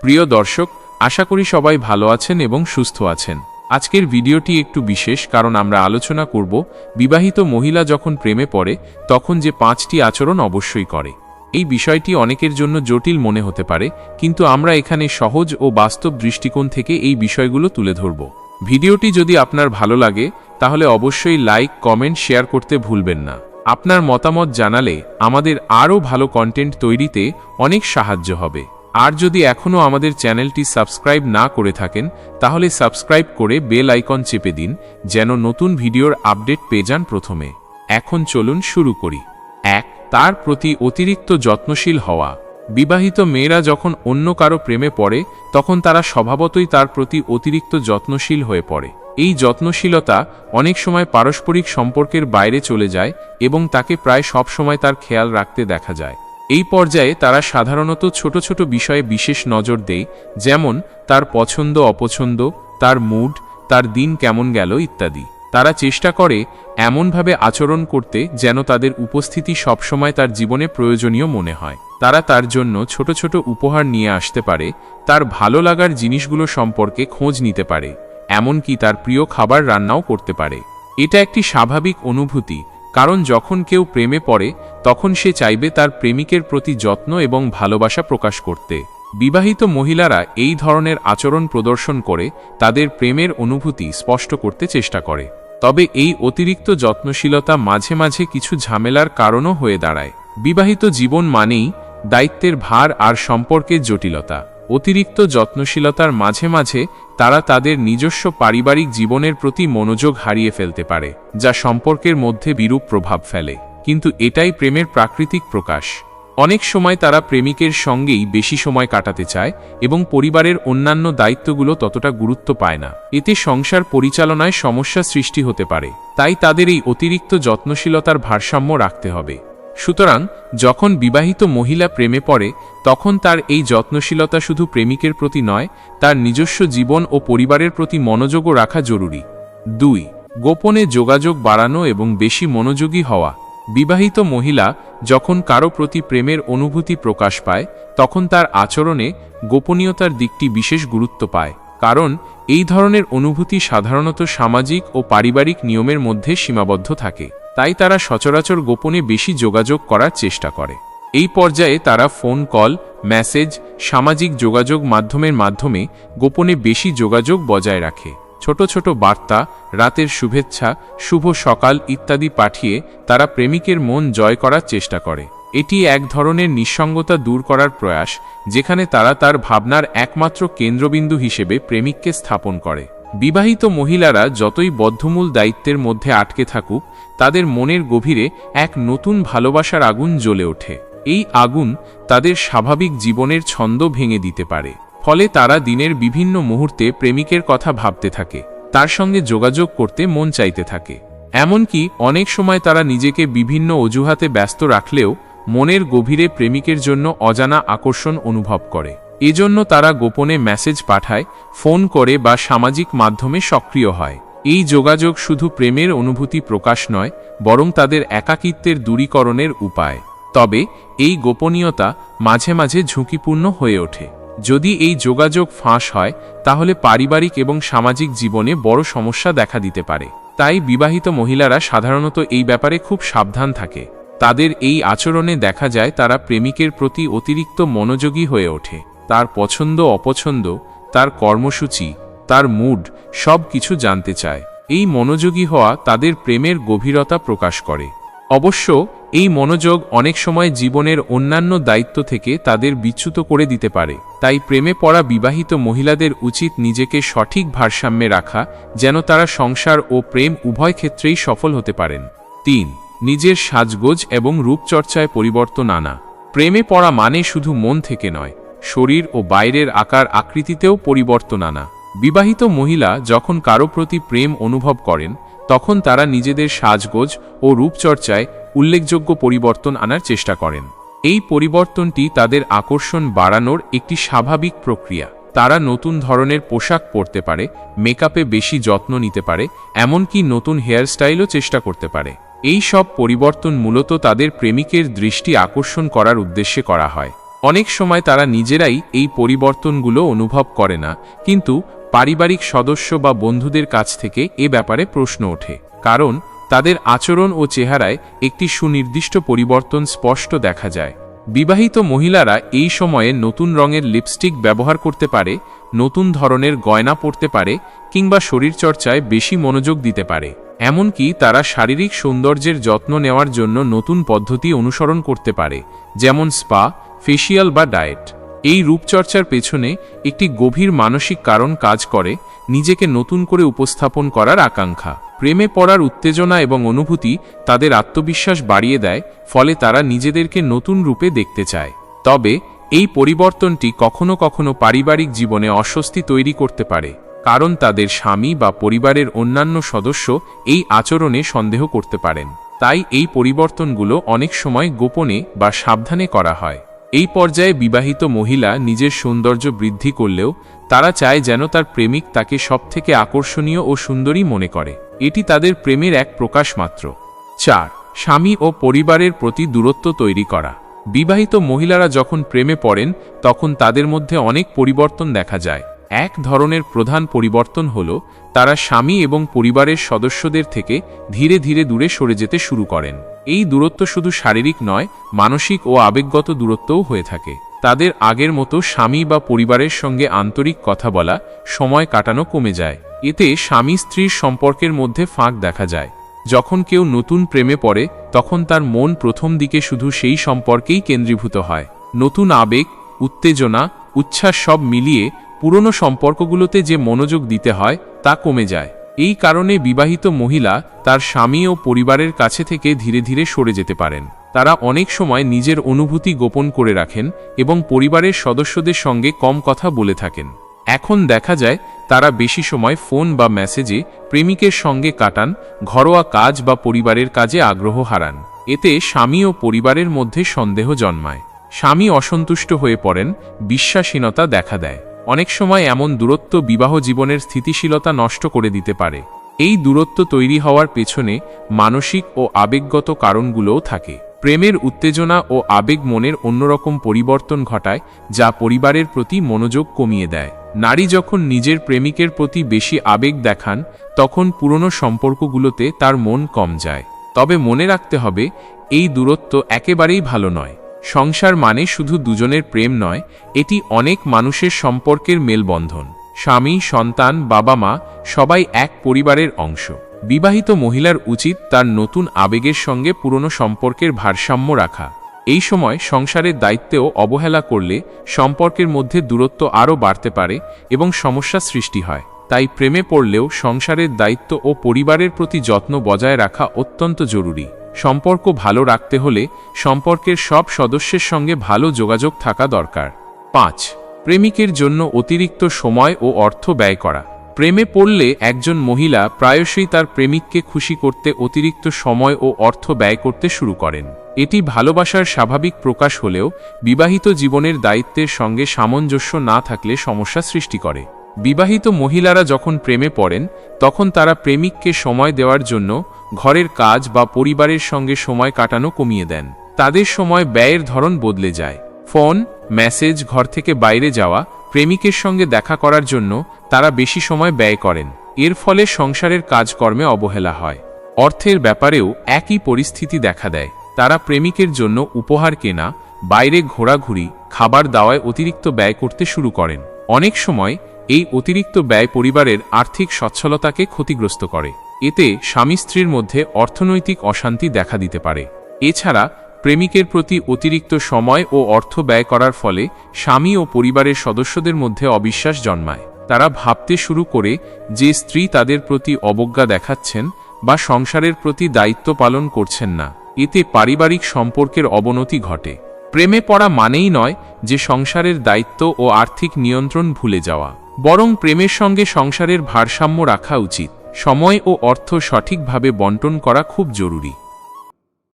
প্রিয় দর্শক, আশা করি সবাই ভালো আছেন এবং সুস্থ আছেন। আজকের ভিডিওটি একটু বিশেষ কারণ আমরা আলোচনা করব বিবাহিত মহিলা যখন প্রেমে পড়ে, তখন যে পাঁচটি আচরণ অবশ্যই করে। এই বিষয়টি অনেকের জন্য জটিল মনে হতে পারে, কিন্তু আমরা এখানে সহজ ও বাস্তব দৃষ্টিকোণ থেকে এই বিষয়গুলো তুলে ধরব। ভিডিওটি যদি আপনার ভালো লাগে, তাহলে অবশ্যই লাইক, কমেন্ট, শেয়ার করতে ভুলবেন না। আপনার মতামত জানালে আমাদের আরও ভালো কন্টেন্ট তৈরিতে অনেক সাহায্য হবে। আর যদি এখনও আমাদের চ্যানেলটি সাবস্ক্রাইব না করে থাকেন, তাহলে সাবস্ক্রাইব করে বেল আইকন চেপে দিন, যেন নতুন ভিডিওর আপডেট পেয়ে যান প্রথমে। এখন চলুন শুরু করি। এক, তার প্রতি অতিরিক্ত যত্নশীল হওয়া। বিবাহিত মেয়েরা যখন অন্য কারও প্রেমে পড়ে, তখন তারা স্বভাবতই তার প্রতি অতিরিক্ত যত্নশীল হয়ে পড়ে। এই যত্নশীলতা অনেক সময় পারস্পরিক সম্পর্কের বাইরে চলে যায় এবং তাকে প্রায় সব সময় তার খেয়াল রাখতে দেখা যায়। এই পর্যায়ে তারা সাধারণত ছোট ছোট বিষয়ে বিশেষ নজর দেয়, যেমন তার পছন্দ, অপছন্দ, তার মুড, তার দিন কেমন গেল ইত্যাদি। তারা চেষ্টা করে এমনভাবে আচরণ করতে যেন তাদের উপস্থিতি সবসময় তার জীবনে প্রয়োজনীয় মনে হয়। তারা তার জন্য ছোট ছোট উপহার নিয়ে আসতে পারে, তার ভালো লাগার জিনিসগুলো সম্পর্কে খোঁজ নিতে পারে, এমনকি তার প্রিয় খাবার রান্নাও করতে পারে। এটা একটি স্বাভাবিক অনুভূতি কারণ যখন কেউ প্রেমে পড়ে, তখন সে চাইবে তার প্রেমিকের প্রতি যত্ন এবং ভালোবাসা প্রকাশ করতে। বিবাহিত মহিলারা এই ধরনের আচরণ প্রদর্শন করে, তাদের প্রেমের অনুভূতি স্পষ্ট করতে চেষ্টা করে। তবে এই অতিরিক্ত যত্নশীলতা মাঝে মাঝে কিছু ঝামেলার কারণও হয়ে দাঁড়ায়। বিবাহিত জীবন মানেই দায়িত্বের ভার আর সম্পর্কের জটিলতা। অতিরিক্ত যত্নশীলতার মাঝে মাঝে তারা তাদের নিজস্ব পারিবারিক জীবনের প্রতি মনোযোগ হারিয়ে ফেলতে পারে, যা সম্পর্কের মধ্যে বিরূপ প্রভাব ফেলে। কিন্তু এটাই প্রেমের প্রাকৃতিক প্রকাশ। অনেক সময় তারা প্রেমিকের সঙ্গেই বেশি সময় কাটাতে চায় এবং পরিবারের অন্যান্য দায়িত্বগুলো ততটা গুরুত্ব পায় না। এতে সংসার পরিচালনায় সমস্যা সৃষ্টি হতে পারে, তাই তাদের এই অতিরিক্ত যত্নশীলতার ভারসাম্য রাখতে হবে। সুতরাং যখন বিবাহিত মহিলা প্রেমে পড়ে, তখন তার এই যত্নশীলতা শুধু প্রেমিকের প্রতি নয়, তার নিজস্ব জীবন ও পরিবারের প্রতি মনোযোগও রাখা জরুরি। দুই, গোপনে যোগাযোগ বাড়ানো এবং বেশি মনোযোগী হওয়া। বিবাহিত মহিলা যখন কারও প্রতি প্রেমের অনুভূতি প্রকাশ পায়, তখন তার আচরণে গোপনীয়তার দিকটি বিশেষ গুরুত্ব পায়, কারণ এই ধরনের অনুভূতি সাধারণত সামাজিক ও পারিবারিক নিয়মের মধ্যে সীমাবদ্ধ থাকে। তাই তারা সচরাচর গোপনে বেশি যোগাযোগ করার চেষ্টা করে। এই পর্যায়ে তারা ফোন কল, মেসেজ, সামাজিক যোগাযোগ মাধ্যমের মাধ্যমে গোপনে বেশি যোগাযোগ বজায় রাখে। ছোট ছোট বার্তা, রাতের শুভেচ্ছা, শুভ সকাল ইত্যাদি পাঠিয়ে তারা প্রেমিকের মন জয় করার চেষ্টা করে। এটি এক ধরনের নিঃসঙ্গতা দূর করার প্রয়াস, যেখানে তারা তার ভাবনার একমাত্র কেন্দ্রবিন্দু হিসেবে প্রেমিককে স্থাপন করে। বিবাহিত মহিলারা যতই বদ্ধমূল দায়িত্বের মধ্যে আটকে থাকুক, তাদের মনের গভীরে এক নতুন ভালোবাসার আগুন জ্বলে ওঠে। এই আগুন তাদের স্বাভাবিক জীবনের ছন্দ ভেঙে দিতে পারে। ফলে তারা দিনের বিভিন্ন মুহূর্তে প্রেমিকের কথা ভাবতে থাকে, তার সঙ্গে যোগাযোগ করতে মন চাইতে থাকে। এমনকি অনেক সময় তারা নিজেকে বিভিন্ন অজুহাতে ব্যস্ত রাখলেও মনের গভীরে প্রেমিকের জন্য অজানা আকর্ষণ অনুভব করে। এজন্য তারা গোপনে মেসেজ পাঠায়, ফোন করে বা সামাজিক মাধ্যমে সক্রিয় হয়। এই যোগাযোগ শুধু প্রেমের অনুভূতি প্রকাশ নয়, বরং তাদের একাকিত্বের দূরীকরণের উপায়। তবে, এই গোপনীয়তা মাঝে মাঝে ঝুঁকিপূর্ণ হয়ে ওঠে। যদি এই যোগাযোগ ফাঁস হয়, তাহলে পারিবারিক এবং সামাজিক জীবনে বড় সমস্যা দেখা দিতে পারে। তাই বিবাহিত মহিলারা সাধারণত এই ব্যাপারে খুব সাবধান থাকে। তাদের এই আচরণে দেখা যায় তারা প্রেমিকের প্রতি অতিরিক্ত মনোযোগী হয়ে ওঠে। তার পছন্দ, অপছন্দ, তার কর্মসূচি, তার মুড সব কিছু জানতে চায়। এই মনোযোগী হওয়া তাদের প্রেমের গভীরতা প্রকাশ করে। অবশ্য, এই মনোযোগ অনেক সময় জীবনের অন্যান্য দায়িত্ব থেকে তাদের বিচ্যুত করে দিতে পারে। তাই প্রেমে পড়া বিবাহিত মহিলাদের উচিত নিজেকে সঠিক ভারসাম্যে রাখা, যেন তারা সংসার ও প্রেম উভয় ক্ষেত্রেই সফল হতে পারেন। তিন, নিজের সাজগোজ এবং রূপচর্চায় পরিবর্তন আনা। প্রেমে পড়া মানে শুধু মন থেকে নয় শরীর ও বাইরের আকার আকৃতিতেও পরিবর্তন আনা। বিবাহিত মহিলা যখন কারও প্রতি প্রেম অনুভব করেন, তখন তারা নিজেদের সাজগোজ ও রূপচর্চায় উল্লেখযোগ্য পরিবর্তন আনার চেষ্টা করেন। এই পরিবর্তনটি তাদের আকর্ষণ বাড়ানোর একটি স্বাভাবিক প্রক্রিয়া। তারা নতুন ধরনের পোশাক পরতে পারে, মেকআপে বেশি যত্ন নিতে পারে, এমনকি নতুন হেয়ারস্টাইলও চেষ্টা করতে পারে। এই সব পরিবর্তন মূলত তাদের প্রেমিকের দৃষ্টি আকর্ষণ করার উদ্দেশ্যে করা হয়। অনেক সময় তারা নিজেরাই এই পরিবর্তনগুলো অনুভব করে না, কিন্তু পারিবারিক সদস্য বা বন্ধুদের কাছ থেকে এ ব্যাপারে প্রশ্ন ওঠে, কারণ তাদের আচরণ ও চেহারায় একটি সুনির্দিষ্ট পরিবর্তন স্পষ্ট দেখা যায়। বিবাহিত মহিলারা এই সময়ে নতুন রঙের লিপস্টিক ব্যবহার করতে পারে, নতুন ধরনের গয়না পরতে পারে কিংবা শরীরচর্চায় বেশি মনোযোগ দিতে পারে। এমনকি তারা শারীরিক সৌন্দর্যের যত্ন নেওয়ার জন্য নতুন পদ্ধতি অনুসরণ করতে পারে, যেমন স্পা ফেসিয়াল বা ডায়েট। এই রূপচর্চার পেছনে একটি গভীর মানসিক কারণ কাজ করে নিজেকে নতুন করে উপস্থাপন করার আকাঙ্ক্ষা। প্রেমে পড়ার উত্তেজনা এবং অনুভূতি তাদের আত্মবিশ্বাস বাড়িয়ে দেয়, ফলে তারা নিজেদেরকে নতুন রূপে দেখতে চায়। তবে, এই পরিবর্তনটি কখনো কখনো পারিবারিক জীবনে অস্বস্তি তৈরি করতে পারে, কারণ তাদের স্বামী বা পরিবারের অন্যান্য সদস্য এই আচরণে সন্দেহ করতে পারেন। তাই এই পরিবর্তনগুলো অনেক সময় গোপনে বা সাবধানে করা হয়। এই পর্যায়ে বিবাহিত মহিলা নিজের সৌন্দর্য বৃদ্ধি করলেও তারা চায় যেন তার প্রেমিক তাকে সবথেকে আকর্ষণীয় ও সুন্দরী মনে করে। এটি তাদের প্রেমের এক প্রকাশ মাত্র। চার, স্বামী ও পরিবারের প্রতি দূরত্ব তৈরি করা। বিবাহিত মহিলারা যখন প্রেমে পড়েন, তখন তাদের মধ্যে অনেক পরিবর্তন দেখা যায়। এক ধরনের প্রধান পরিবর্তন হল, তারা স্বামী এবং পরিবারের সদস্যদের থেকে ধীরে ধীরে দূরে সরে যেতে শুরু করেন। এই দূরত্ব শুধু শারীরিক নয়, মানসিক ও আবেগগত দূরত্বও হয়ে থাকে। তাদের আগের মতো স্বামী বা পরিবারের সঙ্গে আন্তরিক কথা বলা, সময় কাটানো কমে যায়। এতে স্বামী স্ত্রীর সম্পর্কের মধ্যে ফাঁক দেখা যায়। যখন কেউ নতুন প্রেমে পড়ে, তখন তার মন প্রথম দিকে শুধু সেই সম্পর্কেই কেন্দ্রীভূত হয়। নতুন আবেগ, উত্তেজনা, উচ্ছ্বাস সব মিলিয়ে পুরনো সম্পর্কগুলোতে যে মনোযোগ দিতে হয়, তা কমে যায়। এই কারণে বিবাহিত মহিলা তার স্বামী ও পরিবারের কাছে থেকে ধীরে ধীরে সরে যেতে পারেন। তারা অনেক সময় নিজের অনুভূতি গোপন করে রাখেন এবং পরিবারের সদস্যদের সঙ্গে কম কথা বলে থাকেন। এখন দেখা যায়, তারা বেশি সময় ফোন বা মেসেজে প্রেমিকের সঙ্গে কাটান, ঘরোয়া কাজ বা পরিবারের কাজে আগ্রহ হারান। এতে স্বামী ও পরিবারের মধ্যে সন্দেহ জন্মায়। স্বামী অসন্তুষ্ট হয়ে পড়েন বিশ্বাসীনতা দেখা দেয়। অনেক সময় এমন দূরত্ব বিবাহ জীবনের স্থিতিশীলতা নষ্ট করে দিতে পারে। এই দূরত্ব তৈরি হওয়ার পেছনে মানসিক ও আবেগগত কারণগুলোও থাকে। প্রেমের উত্তেজনা ও আবেগ মনের অন্যরকম পরিবর্তন ঘটায়, যা পরিবারের প্রতি মনোযোগ কমিয়ে দেয়। নারী যখন নিজের প্রেমিকের প্রতি বেশি আবেগ দেখান, তখন পুরনো সম্পর্কগুলোতে তার মন কম যায়। তবে মনে রাখতে হবে, এই দূরত্ব একেবারেই ভালো নয়। সংসার মানে শুধু দুজনের প্রেম নয়, এটি অনেক মানুষের সম্পর্কের মেলবন্ধন। স্বামী, সন্তান বাবা মা সবাই এক পরিবারের অংশ। বিবাহিত মহিলার উচিত তার নতুন আবেগের সঙ্গে পুরনো সম্পর্কের ভারসাম্য রাখা। এই সময় সংসারের দায়িত্বেও অবহেলা করলে সম্পর্কের মধ্যে দূরত্ব আরও বাড়তে পারে এবং সমস্যা সৃষ্টি হয়। তাই প্রেমে পড়লেও সংসারের দায়িত্ব ও পরিবারের প্রতি যত্ন বজায় রাখা অত্যন্ত জরুরি। সম্পর্ক ভালো রাখতে হলে সম্পর্কের সব সদস্যের সঙ্গে ভালো যোগাযোগ থাকা দরকার। পাঁচ, প্রেমিকের জন্য অতিরিক্ত সময় ও অর্থ ব্যয় করা। প্রেমে পড়লে একজন মহিলা প্রায়শই তার প্রেমিককে খুশি করতে অতিরিক্ত সময় ও অর্থ ব্যয় করতে শুরু করেন। এটি ভালোবাসার স্বাভাবিক প্রকাশ হলেও বিবাহিত জীবনের দায়িত্বের সঙ্গে সামঞ্জস্য না থাকলে সমস্যা সৃষ্টি করে। বিবাহিত মহিলারা যখন প্রেমে পড়েন, তখন তারা প্রেমিককে সময় দেওয়ার জন্য ঘরের কাজ বা পরিবারের সঙ্গে সময় কাটানো কমিয়ে দেন। তাদের সময় ব্যয়ের ধরন বদলে যায়। ফোন, মেসেজ, ঘর থেকে বাইরে যাওয়া, প্রেমিকের সঙ্গে দেখা করার জন্য তারা বেশি সময় ব্যয় করেন। এর ফলে সংসারের কাজকর্মে অবহেলা হয়। অর্থের ব্যাপারেও একই পরিস্থিতি দেখা দেয়। তারা প্রেমিকের জন্য উপহার কেনা, বাইরে ঘোরাঘুরি, খাবার দাওয়ায় অতিরিক্ত ব্যয় করতে শুরু করেন। অনেক সময় এই অতিরিক্ত ব্যয় পরিবারের আর্থিক সচ্ছলতাকে ক্ষতিগ্রস্ত করে। এতে স্বামী স্ত্রীর মধ্যে অর্থনৈতিক অশান্তি দেখা দিতে পারে। এছাড়া প্রেমিকের প্রতি অতিরিক্ত সময় ও অর্থ ব্যয় করার ফলে স্বামী ও পরিবারের সদস্যদের মধ্যে অবিশ্বাস জন্মায়। তারা ভাবতে শুরু করে যে স্ত্রী তাদের প্রতি অবজ্ঞা দেখাচ্ছেন বা সংসারের প্রতি দায়িত্ব পালন করছেন না। এতে পারিবারিক সম্পর্কের অবনতি ঘটে। প্রেমে পড়া মানেই নয় যে সংসারের দায়িত্ব ও আর্থিক নিয়ন্ত্রণ ভুলে যাওয়া। বরং প্রেমের সঙ্গে সংসারের ভারসাম্য রাখা উচিত। সময় ও অর্থ সঠিকভাবে বন্টন করা খুব জরুরি।